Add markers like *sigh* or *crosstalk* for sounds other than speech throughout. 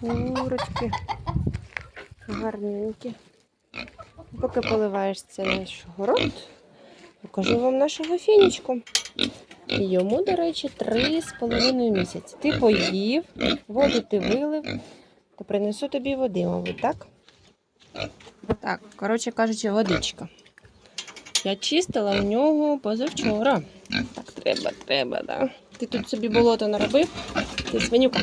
Курочки. Гарненькі. Поки поливаєш це наш город, покажу вам нашого фінічку. Йому, до речі, три з половиною місяці. Ти поїв, воду ти вилив, то принесу тобі води, мабуть, так? Так, коротше кажучи, водичка. Я чистила у нього позавчора. Так, треба, треба, да. Ти тут собі болото наробив, ти свинюка.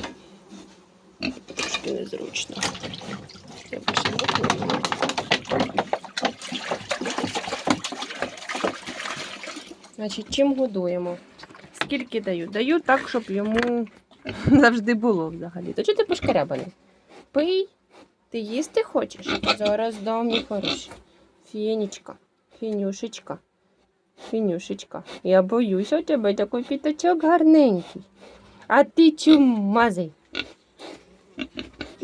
Трошки незручно. Значить, чим годуємо? Скільки даю? Даю так, щоб йому *laughs* завжди було взагалі. То чого ти пошкарябаний? Пий, ти їсти хочеш? Зараз дам мій хороший. Фінічка, фінюшечка, фінюшечка. Я боюся у тебе такий піточок гарненький. А ти чумазий.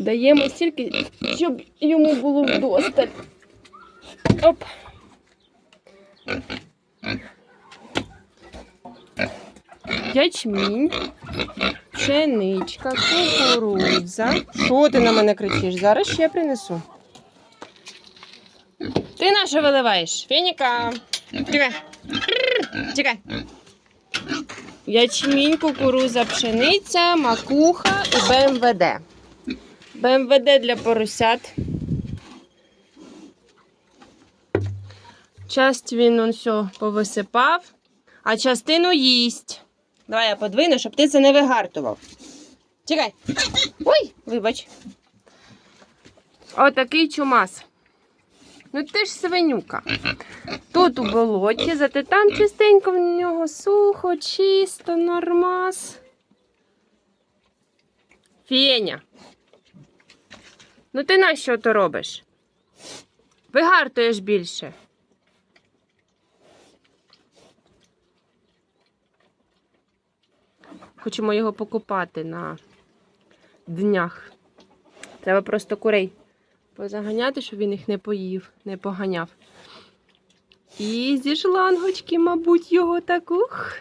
Даємо стільки, щоб йому було вдосталь. Оп. Ячмінь, пшеничка, кукурудза. Що ти на мене кричиш? Зараз ще принесу. Ти на що виливаєш? Фініка. Тікай. Тікай. Ячмінь, кукуруза, пшениця, макуха і БМВД. БМВД для поросят. Часть він он все повисипав, а частину їсть. Давай я подвину, щоб ти це не вигартував. Чекай. Ой, вибач. Отакий чумас. Ну ти ж свинюка. Тут у болоті, зате там чистенько в нього сухо, чисто, нормас. Феня. Ну ти на що то робиш? Вигартуєш більше. Хочемо його покупати на днях. Треба просто курей позаганяти, щоб він їх не поїв, не поганяв. І зі шлангочки, мабуть, його так ух.